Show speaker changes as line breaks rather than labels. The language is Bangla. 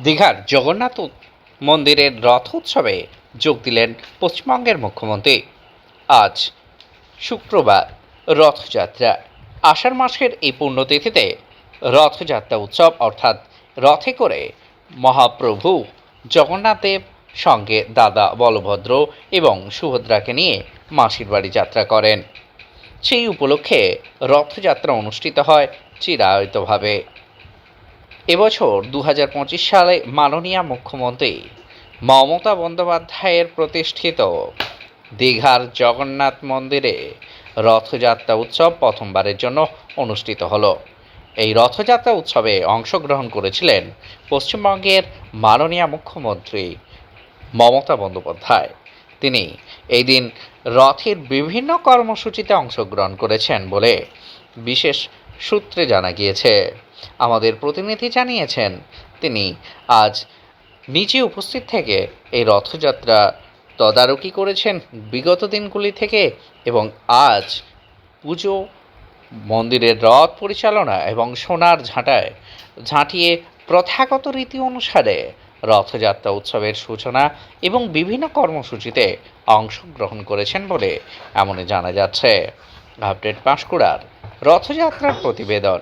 দীঘার জগন্নাথ মন্দিরের রথ উৎসবে যোগ দিলেন পশ্চিমবঙ্গের মুখ্যমন্ত্রী। আজ শুক্রবার রথযাত্রা। আষাঢ় মাসের এই পুণ্যতিথিতে রথযাত্রা উৎসব অর্থাৎ রথে করে মহাপ্রভু জগন্নাথ দেব সঙ্গে দাদা বলভদ্র এবং সুভদ্রাকে নিয়ে মাসির বাড়ি যাত্রা করেন। সেই উপলক্ষে রথযাত্রা অনুষ্ঠিত হয় চিরায়তভাবে। এবছর দু হাজার পঁচিশ সালে মাননীয় মুখ্যমন্ত্রী মমতা বন্দ্যোপাধ্যায়ের প্রতিষ্ঠিত দীঘার জগন্নাথ মন্দিরে রথযাত্রা উৎসব প্রথমবারের জন্য অনুষ্ঠিত হলো। এই রথযাত্রা উৎসবে অংশগ্রহণ করেছিলেন পশ্চিমবঙ্গের মাননীয় মুখ্যমন্ত্রী মমতা বন্দ্যোপাধ্যায়। তিনি এই দিন রথের বিভিন্ন কর্মসূচিতে অংশগ্রহণ করেছেন বলে বিশেষ সূত্রে জানা গিয়েছে। আমাদের প্রতিনিধি জানিয়েছেন। তিনি আজ নিজে উপস্থিত থেকে এই রথযাত্রা তদারকি করেছেন বিগত দিনগুলি থেকে এবং আজ পুজো, মন্দিরের রথ পরিচালনা এবং সোনার ঝাঁটায় ঝাঁটিয়ে প্রথাগত রীতি অনুসারে রথযাত্রা উৎসবের সূচনা এবং বিভিন্ন কর্মসূচিতে অংশগ্রহণ করেছেন বলে এমনই জানা যাচ্ছে। আপডেট পাঁশকুড়ার রথযাত্রার প্রতিবেদন।